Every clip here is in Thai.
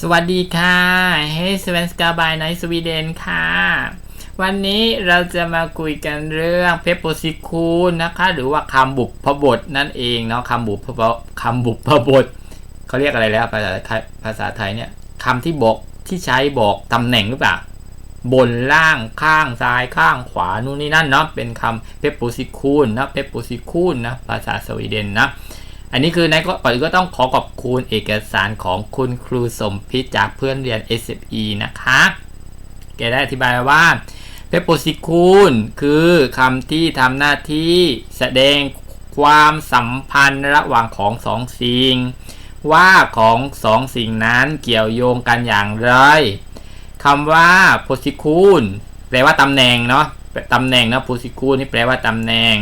สวัสดีค่ะเฮ้สเวนสกาบายในสวีเดนค่ะ วันนี้เราจะมาคุยกันเรื่องเพปโปซิคูนนะคะ หรือว่าคำบุพพบทนั่นเองเนาะคำบุพพคำบุพพบทเขาเรียกอะไรแล้วภาษาไทยภาษาไทยเนี่ยคำที่บอกที่ใช้บอกตำแหน่งหรือเปล่าบนล่างข้างซ้ายข้างขวานู่นนี่นั่นเนาะเป็นคำเพปโปซิคูนนะเพปโปซิคูนนะภาษาสวีเดนนะ อันนี้คือนายก็ก่อนก็ต้องขอขอบคุณเอกสารของคุณครูสมพิษจากเพื่อนเรียน SFE นะคะ แกได้อธิบายว่าเปโปซิคูนคือคำที่ทำหน้าที่แสดงความสัมพันธ์ระหว่างของสองสิ่ง ว่าของสองสิ่งนั้นเกี่ยวโยงกันอย่างไรคำว่า position แปลว่าตำแหน่งเนาะตำแหน่งนะ position นี่แปลว่าตำแหน่ง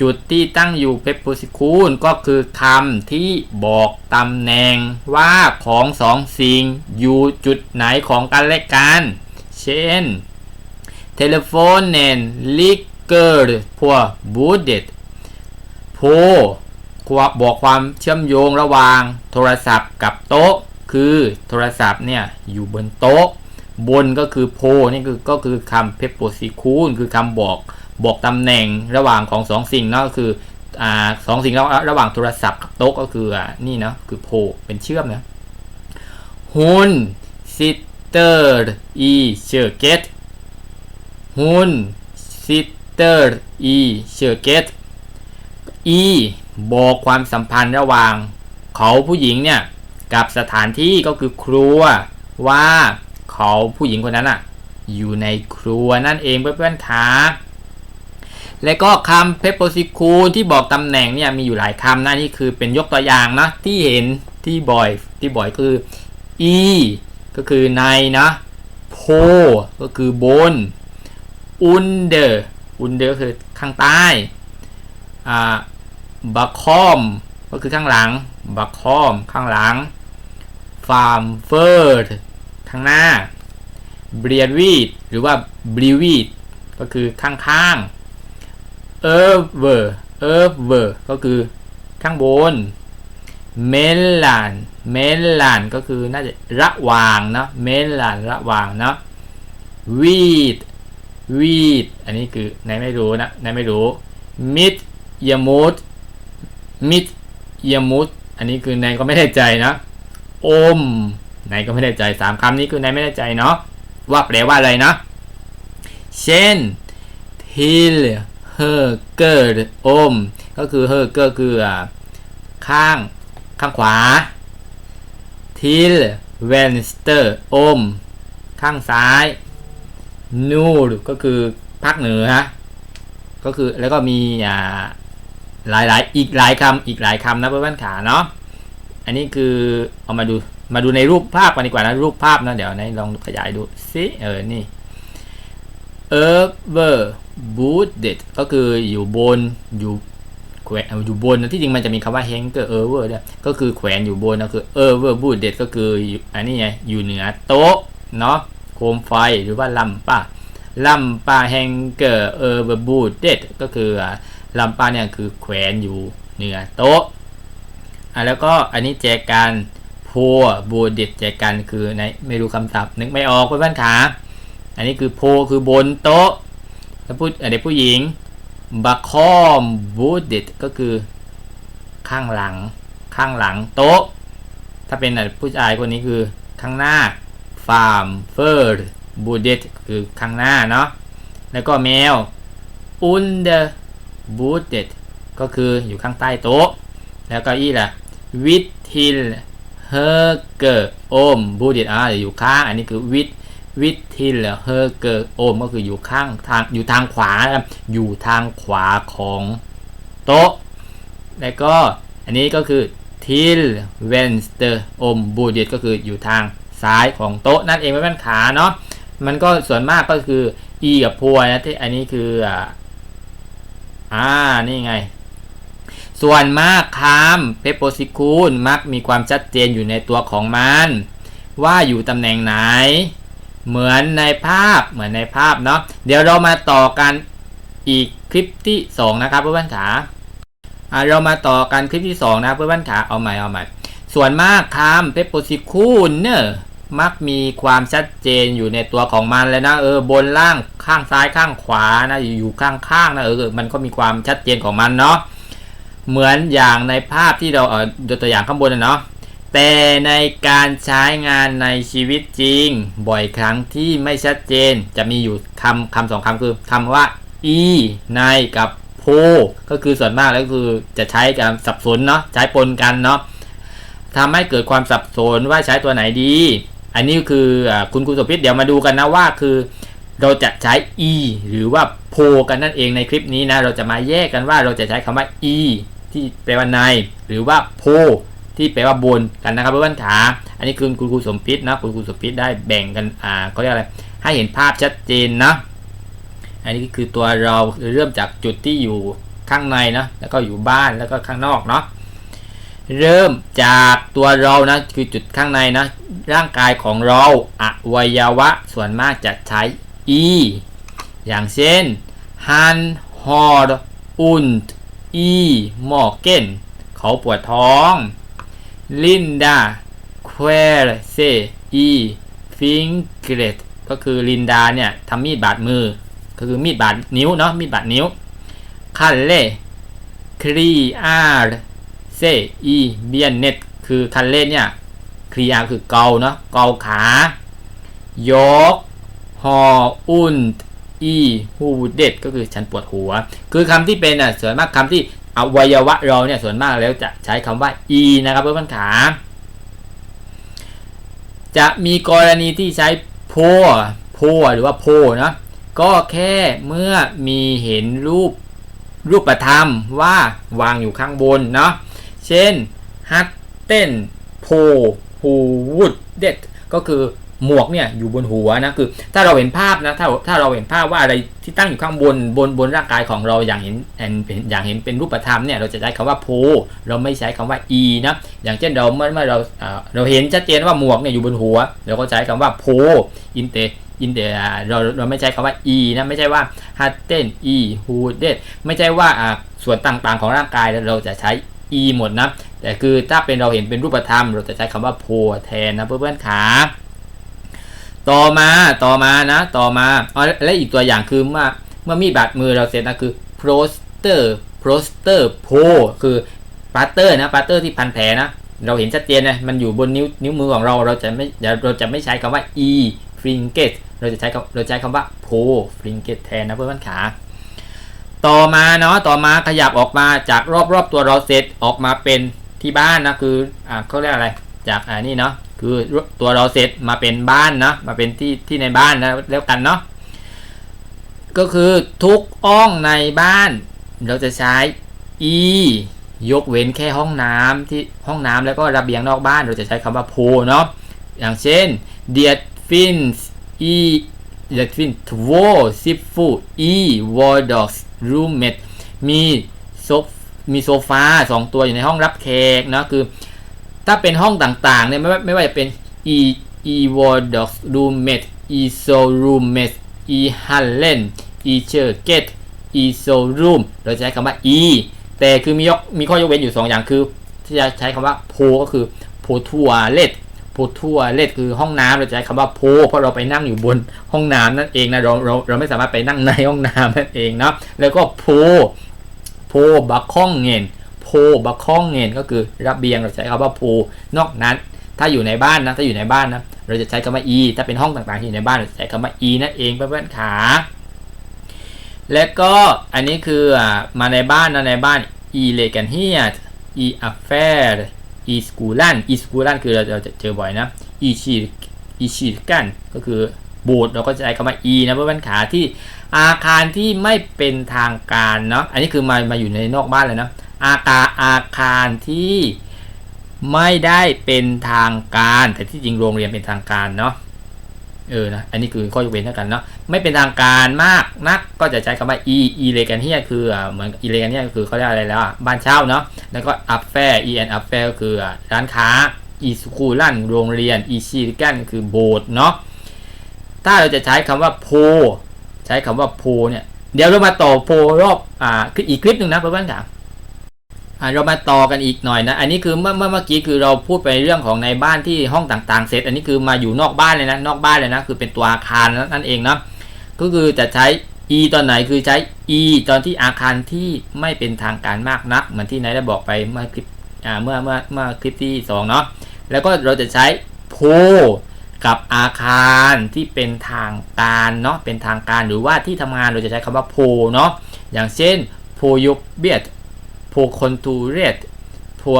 จุดที่ตั้งอยู่เพปโพซิคูนก็คือคำที่บอกตำแหน่งว่าของสองสิ่งอยู่จุดไหนของกันและกัน เช่น telefonen ligger på bordet โพบอกความเชื่อมโยงระหว่างโทรศัพท์กับโต๊ะ คือโทรศัพท์เนี่ยอยู่บนโต๊ะ บนก็คือโพนี่คือก็คือคำเพปโปซิคูนคือคำบอก บอกตำแหน่งระหว่างของสองสิ่งเนาะก็คืออ่าสองสิ่งระระหว่างโทรศัพท์กับโต๊ะก็คืออ่านี่เนาะคือโพเป็นเชื่อมนะฮุนซิตเตอร์อีเชอร์เกตฮุนซิตเตอร์อีเชอร์เกตอีบอกความสัมพันธ์ระหว่างเขาผู้หญิงเนี่ยกับสถานที่ก็คือครัวว่าเขาผู้หญิงคนนั้นอะอยู่ในครัวนั่นเองเพื่อนๆคะ และก็คำ preposition ที่บอกตำแหน่งเนี่ยมีอยู่หลายคำนะนี่คือเป็นยกตัวอย่างนะที่เห็นที่บ่อยที่บ่อยคือ e ก็คือในนะ po ก็คือบน under under ก็คือข้างใต้อ่า bakom ก็คือข้างหลัง bakom ข้างหลัง farm first ข้างหน้า b r e v i d หรือว่า b r e v i d ก็คือข้างๆ over over ก็คือข้างบน melon melon ก็คือน่าจะระหว่างนะ melon ระหว่างนะ wheat wheat อันนี้คือนายไม่รู้นะนายไม่รู้ mid yamut mid yamut อันนี้คือนายก็ไม่ได้ใจนะอมนายก็ไม่ได้ใจสามคำนี้คือนายไม่ได้ใจเนาะว่าแปลว่าอะไรนะ เช่น till her girl อม ก็คือ her girl คือข้างข้างขวา till Wednesday อม ข้างซ้ายนูดก็คือภาคเหนือก็คือแล้วก็มีอ่าหลายหลายอีกหลายคำอีกหลายคำนะเพื่อนๆขาเนาะอันนี้คือเอามาดูมาดูในรูปภาพกันดีกว่านะรูปภาพนะเดี๋ยวนะลองขยายดูสิเออนี่เออเบอร์ over booted ก็คืออยู่บนอยู่แขวนอยู่บนนะที่จริงมันจะมีคำว่า hanger over เนี่ยก็คือแขวนอยู่บนนะคือ over booted ก็คืออันนี้ไงอยู่เหนือโต๊ะเนาะโคมไฟหรือว่าลำป้าลำป้า hanger over booted ก็คือลำป้าเนี่ยคือแขวนอยู่เหนือโต๊ะอะแล้วก็อันนี้แจกันพัวบูดิตแจกันคือในไม่รู้คำศัพท์นึกไม่ออกเพื่อนๆขาอันนี้คือโพคือบนโต๊ะ แล้วพูดเด็กผู้หญิงบัคอมบูดิตก็คือ ข้างหลัง ข้างหลังโต๊ะ ถ้าเป็นผู้ชายคนนี้คือข้างหน้าฟาร์มเฟิร์บูดิตคือข้างหน้าเนาะแล้วก็แมวอุนเดอร์บูดิตก็คืออยู่ข้างใต้โต๊ะ แล้วก็อี้ล่ะวิททิลเฮเกอร์โอมบูดิตอ่าอยู่ข้าง อันนี้คือวิท วิททิลเฮอเกอร์โอมก็คืออยู่ข้างทางอยู่ทางขวาอยู่ทางขวาของโต๊ะ แล้วก็อันนี้ก็คือทิลเวนสเตอร์โอมบูเดตก็คืออยู่ทางซ้ายของโต๊ะนั่นเองไม่เป็นขาเนาะมันก็ส่วนมากก็คือ e กับพัวนะที่อันนี้คืออ่านี่ไง ส่วนมากคำเพปโปซิคูนมักมีความชัดเจนอยู่ในตัวของมัน ว่าอยู่ตำแหน่งไหน เหมือนในภาพเหมือนในภาพเนาะเดี๋ยวเรามาต่อกันอีกคลิปที่ 2 นะครับเพื่อนๆขาอ่าเรามาต่อกันคลิปที่ 2 นะเพื่อนๆขาเอาใหม่เอาใหม่ ส่วนมากคำ preposition เนอะมักมีความชัดเจนอยู่ในตัวของมันเลยนะเออบนล่างข้างซ้ายข้างขวานะอยู่ข้างข้างๆนะเออมันก็มีความชัดเจนของมันเนาะเหมือนอย่างในภาพที่เราเออยกตัวอย่างข้างบนนะเนาะ แต่ในการใช้งานในชีวิตจริง บ่อยครั้งที่ไม่ชัดเจนจะมีอยู่คำคำสองคำคือคำว่า e ในกับโพก็คือส่วนมากแล้วคือจะใช้กันสับสนเนาะใช้ปนกันเนาะทำให้เกิดความสับสนว่าใช้ตัวไหนดี อันนี้คืออคุณครูสพิษเดี๋ยวมาดูกันนะว่าคือ เราจะใช้ e หรือว่าโพกันนั่นเองในคลิปนี้นะเราจะมาแยกกันว่าเราจะใช้คำว่า e ที่แปลว่าใน หรือว่าโพ ที่แปลว่าบนกันนะครับเพื่อนๆขาอันนี้คือคุณครูสมพิษนะคุณครูสมพิษได้แบ่งกันอ่าเขาเรียกอะไรให้เห็นภาพชัดเจนนะ อันนี้คือตัวเราเริ่มจากจุดที่อยู่ข้างในนะแล้วก็อยู่บ้านแล้วก็ข้างนอกเนาะเริ่มจากตัวเรานะคือจุดข้างในนะ ร่างกายของเราอวัยวะส่วนมากจะใช้ e อย่างเช่น han hod und e morgen เขาปวดท้อง Linda q u e r s e fingret ก็คือลินดาเนี่ยทำมีดบาดมือ ก็คือมีดบาดนิ้วเนาะมีดบาดนิ้วคันเล่ครีอาร์เซอีเบียนเน็ตคือคันเล่เนี่ยครีอาคือเกาเนาะเกาขายกหออุนอีฮูเด็ดก็คือฉันปวดหัว คือคำที่เป็นอะส่วนมากคำที่ อวัยวะเราเนี่ยส่วนมากแล้วจะใช้คำว่า e นะครับเพื่อนๆขาจะมีกรณีที่ใช้โพโพหรือว่าโพนะก็แค่เมื่อมีเห็นรูปรูปธรรมว่าวางอยู่ข้างบนเนาะเช่นฮัตเต้นโพฮูวุดเด็ดก็คือ หมวกเนี่ยอยู่บนหัวนะคือ ถ้าเราเห็นภาพนะถ้าถ้าเราเห็นภาพว่าอะไรที่ตั้งอยู่ข้างบนบนบนร่างกายของเราอย่างเห็นเป็นอย่างเห็นเป็นรูปธรรมเนี่ยเราจะใช้คำว่าโพเราไม่ใช้คำว่า e นะอย่างเช่นเราเมื่อเมื่อเราเราเห็นชัดเจนว่าหมวกเนี่ยอยู่บนหัวเราก็ใช้คำว่าโพอินเตอินเตเราเราไม่ใช้คำว่า e นะไม่ใช่ว่าฮัตเต้น e ฮูเดตไม่ใช่ว่าส่วนต่างๆของร่างกายเราจะใช้ e หมดนะแต่คือถ้าเป็นเราเห็นเป็นรูปธรรม เราจะใช้คำว่าโพแทนนะเพื่อนๆขา ต่อมาต่อมานะต่อมาอ๋อและอีกตัวอย่างคือเมื่อเมื่อมีบาดมือเราเสร็จนะคือ poster poster p o คือปัตเตอร์นะปัตเตอร์ที่พันแผลนะเราเห็นชัดเจนนะมันอยู่บนนิ้วนิ้วมือของเราเราจะไม่เราจะไม่ใช้คำว่า e fringet เราจะใช้เราใช้คำว่า p o fringet แทนนะเพื่อนขาต่อมาเนาะต่อมาขยับออกมาจากรอบๆตัวเราเสร็จออกมาเป็นที่บ้านนะคืออ่าเขาเรียกอะไรจากอ่านี่เนาะ คือตัวเราเสร็จมาเป็นบ้านนะมาเป็นที่ที่ในบ้านนะแล้วกันเนาะก็คือทุกห้องในบ้าน เราจะใช้ e ยกเว้นแค่ห้องน้ำที่ห้องน้ำแล้วก็ระเบียงนอกบ้านเราจะใช้คำว่า pool เนาะอย่างเช่น det finns e det finns två siffror i vardagsrummet มีโซฟมีโซฟาสองตัวอยู่ในห้องรับแขกเนาะคือ ถ้าเป็นห้องต่างๆเนี่ยไม่ว่าไม่ว่าจะเป็น e e wardox roommate e so roommate e hallen e circuit e so room เราจะใช้คำว่า e แต่คือมียกมีข้อยกเว้นอยู่ 2 อย่างคือที่จะใช้คำว่า po ก็คือ po toilet po toilet คือห้องน้ำเราจะใช้คำว่า po เพราะเราไปนั่งอยู่บนห้องน้ำนั่นเองนะเราเราเราไม่สามารถไปนั่งในห้องน้ำนั่นเองเนาะแล้วก็ po po บักข้องเงิน โพบักข้องเงินก็คือระเบียงเราใช้คำว่าโพนอกนั้น ถ้าอยู่ในบ้านนะถ้าอยู่ในบ้านนะเราจะใช้คำว่า e ถ้าเป็นห้องต่างๆที่อยู่ในบ้านเราจะใช้คำว่า e นั่นเองเพื่อนๆขาและก็อันนี้คือมาในบ้านนะในบ้าน e l e g a n h i a t e affair e school a n e school a n คือเราจะเจอบ่อยนะ e c h i e c h i g a n ก็คือโบสถ์เราก็จะใช้คำว่า e นะเพื่อนๆขาที่อาคารที่ไม่เป็นทางการเนาะอันนี้คือมามาอยู่ในนอกบ้านเลยนะ อาคารอาคารที่ไม่ได้เป็นทางการ แต่ที่จริงโรงเรียนเป็นทางการเนาะเออนะอันนี้คือข้อยกเว้นเท่ากันเนาะไม่เป็นทางการมากนักก็จะใช้คำว่า e e เลกันเฮียคือเหมือน e เลกันเฮียคือเขาเรียกอะไรแล้วอะบ้านเช่าเนาะแล้วก็ up fair e n up fair ก็คือร้านค้า e school ลั่นโรงเรียน e ชีกันคือโบสถ์เนาะถ้าเราจะใช้คำว่าโพใช้คำว่าโพเนี่ยเดี๋ยวเรามาต่อโพรอบอ่าคืออีกคลิปหนึ่งนะเพื่อนๆค่ะ เรามาต่อกันอีกหน่อยนะ อันนี้คือเมื่อเมื่อเมื่อกี้คือเราพูดไปเรื่องของในบ้านที่ห้องต่างๆ เสร็จ อันนี้คือมาอยู่นอกบ้านเลยนะ นอกบ้านเลยนะ คือเป็นตัวอาคารนั่นเองเนาะ ก็คือจะใช้ e ตอนไหนคือใช้ e ตอนที่อาคารที่ไม่เป็นทางการมากนัก เหมือนที่นายได้บอกไปเมื่อคลิปอ่าเมื่อเมื่อเมื่อคลิปที่สองเนาะ แล้วก็เราจะใช้ po กับอาคารที่เป็นทางการเนาะ เป็นทางการหรือว่าที่ทำงานเราจะใช้คำว่า po เนาะ อย่างเช่น po y o b b i e t po c o n t u r e t po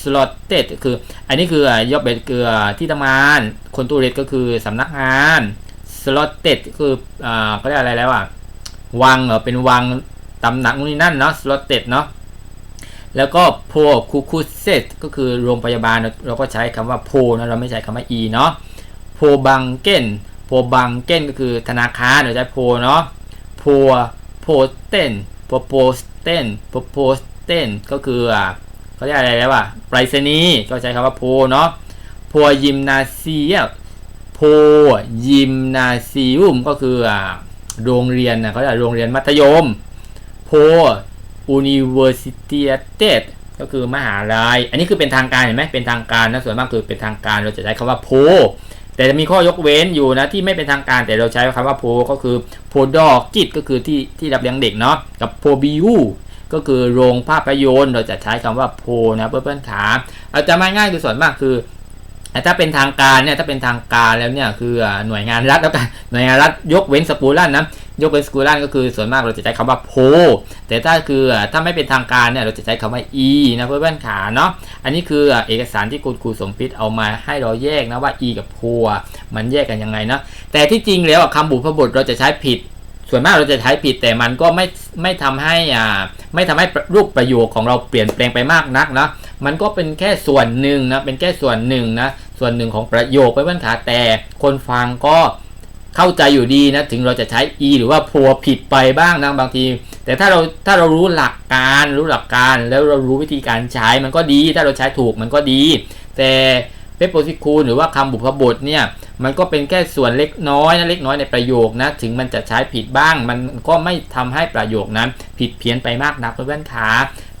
slotted คือ อันนี้คือยอบเบตคือที่ทำงาน c o n t u r e t ก็คือสำนักงาน slotted ก็คืออ่าเขาเรียกอะไรแล้วอะวังเหรอเป็นวังตำหนักนู่นนี่นั่นเนาะ slotted เนาะแล้วก็ po c u c u s e t ก็คือโรงพยาบาลเราก็ใช้คำว่า po นะเราไม่ใช้คำว่า e เนาะ po banken po banken ก็คือธนาคารเราใช้ po เนาะ po posten po p o s e t e n ก็คืออ่าเขาเรียกอะไรแล้วอะไปรษณีย์ก็ใช้คำว่า po เนาะ po gymnasium po gymnasium ก็คืออ่าโรงเรียนนะเขาเรียกโรงเรียนมัธยม po universitet ก็คือมหาลัย อันนี้คือเป็นทางการเห็นไหมเป็นทางการนะส่วนมากคือเป็นทางการเราจะใช้คำว่า po แต่จะมีข้อยกเว้นอยู่นะที่ไม่เป็นทางการแต่เราใช้คำว่าโพก็คือโพดอกกิจก็คือที่ที่รับเลี้ยงเด็กเนาะกับ po biu ก็คือโรงภาพยนตร์เราจะใช้คำว่าโพนะเพื่อนๆขาเอาจะมาง่ายคือส่วนมากคือถ้าเป็นทางการเนี่ยถ้าเป็นทางการแล้วเนี่ยคือหน่วยงานรัฐแล้วกันหน่วยงานรัฐยกเว้นสปูลันนะ ยกเว้นสกูลันก็คือส่วนมากเราจะใช้คำว่าโพแต่ถ้าคือถ้าไม่เป็นทางการเนี่ยเราจะใช้คำว่า e นะเพื่อนๆขาเนาะอันนี้คือเอกสารที่คุณครูสมพิษเอามาให้เราแยกนะว่า e กับโพอ่มันแยกกันยังไงนะแต่ที่จริงแล้วคำบุพบทเราจะใช้ผิด ส่วนมากเราจะใช้ผิดแต่มันก็ไม่ไม่ทำให้อ่าไม่ทำให้รูปประโยคของเราเปลี่ยนแปลงไปมากนักนะมันก็เป็นแค่ส่วนหนึ่งนะเป็นแค่ส่วนหนึ่งนะส่วนหนึ่งของประโยคไปเพื่อนขาแต่คนฟังก็ เข้าใจอยู่ดีนะถึงเราจะใช้ e หรือว่าพัวผิดไปบ้างนะบางที แต่ถ้าเราถ้าเรารู้หลักการรู้หลักการแล้วเรารู้วิธีการใช้มันก็ดี ถ้าเราใช้ถูกมันก็ดี แต่เปโปซิคูลหรือว่าคำบุพบทเนี่ยมันก็เป็นแค่ส่วนเล็กน้อยนะเล็กน้อยในประโยคนะถึงมันจะใช้ผิดบ้าง มันก็ไม่ทำให้ประโยคนั้น ผิดเพี้ยนไปมากนักเพื่อนขา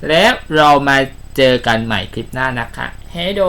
แล้วเรามาเจอกันใหม่คลิปหน้านะคะเฮ้โด